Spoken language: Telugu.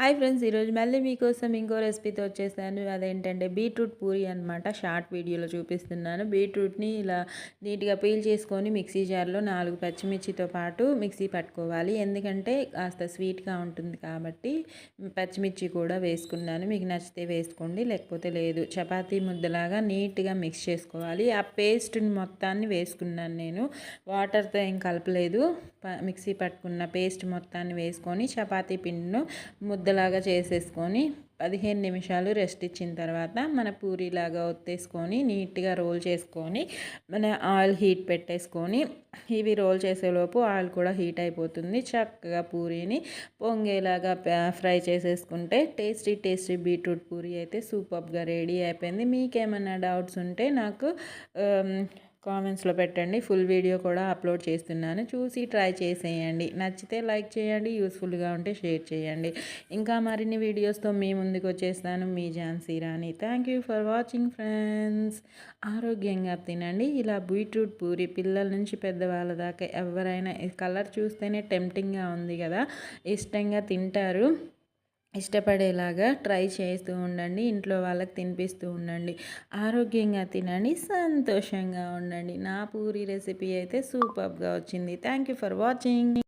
హాయ్ ఫ్రెండ్స్ ఈరోజు మళ్ళీ మీకోసం ఇంకో రెసిపీతో వచ్చేసాను. అదేంటంటే బీట్రూట్ పూరి అనమాట షార్ట్ వీడియోలో చూపిస్తున్నాను. బీట్రూట్ని ఇలా నీట్గా పీల్ చేసుకొని మిక్సీ జార్లో నాలుగు పచ్చిమిర్చితో పాటు మిక్సీ పట్టుకోవాలి. ఎందుకంటే కాస్త స్వీట్గా ఉంటుంది కాబట్టి పచ్చిమిర్చి కూడా వేసుకున్నాను. మీకు నచ్చితే వేసుకోండి లేకపోతే లేదు. చపాతీ ముద్దలాగా నీట్గా మిక్స్ చేసుకోవాలి. ఆ పేస్ట్ని మొత్తాన్ని వేసుకున్నాను నేను. వాటర్తో ఏం కలపలేదు. మిక్సీ పట్టుకున్న పేస్ట్ మొత్తాన్ని వేసుకొని చపాతీ పిండిను ముద్దలాగా చేసేసుకొని పదిహేను నిమిషాలు రెస్ట్ ఇచ్చిన తర్వాత మన పూరీలాగా ఒత్తేసుకొని నీట్గా రోల్ చేసుకొని మన ఆయిల్ హీట్ పెట్టేసుకొని ఇవి రోల్ చేసేలోపు ఆయిల్ కూడా హీట్ అయిపోతుంది. చక్కగా పూరీని పొంగేలాగా ఫ్రై చేసేసుకుంటే టేస్టీ టేస్టీ బీట్రూట్ పూరీ అయితే సూపర్గా రెడీ అయిపోయింది. మీకేమైనా డౌట్స్ ఉంటే నాకు కామెంట్స్లో పెట్టండి. ఫుల్ వీడియో కూడా అప్లోడ్ చేస్తున్నాను. చూసి ట్రై చేసేయండి. నచ్చితే లైక్ చేయండి. యూస్ఫుల్గా ఉంటే షేర్ చేయండి. ఇంకా మరిన్ని వీడియోస్తో మీ ముందుకు వచ్చేస్తాను. మీ Jhansi Rani. Thank you for watching friends. ఆరోగ్యంగా తినండి. ఇలా బీట్రూట్ పూరి పిల్లల నుంచి పెద్దవాళ్ళ దాకా ఎవరైనా కలర్ చూస్తేనే టెంప్టింగ్గా ఉంది కదా. ఇష్టంగా తింటారు. ఇష్టపడేలాగా ట్రై చేస్తూ ఉండండి. ఇంట్లో వాళ్ళకి తినిపిస్తూ ఉండండి. ఆరోగ్యంగా తినండి. సంతోషంగా ఉండండి. నా పూరి రెసిపీ అయితే సూపర్గా వచ్చింది. Thank you for watching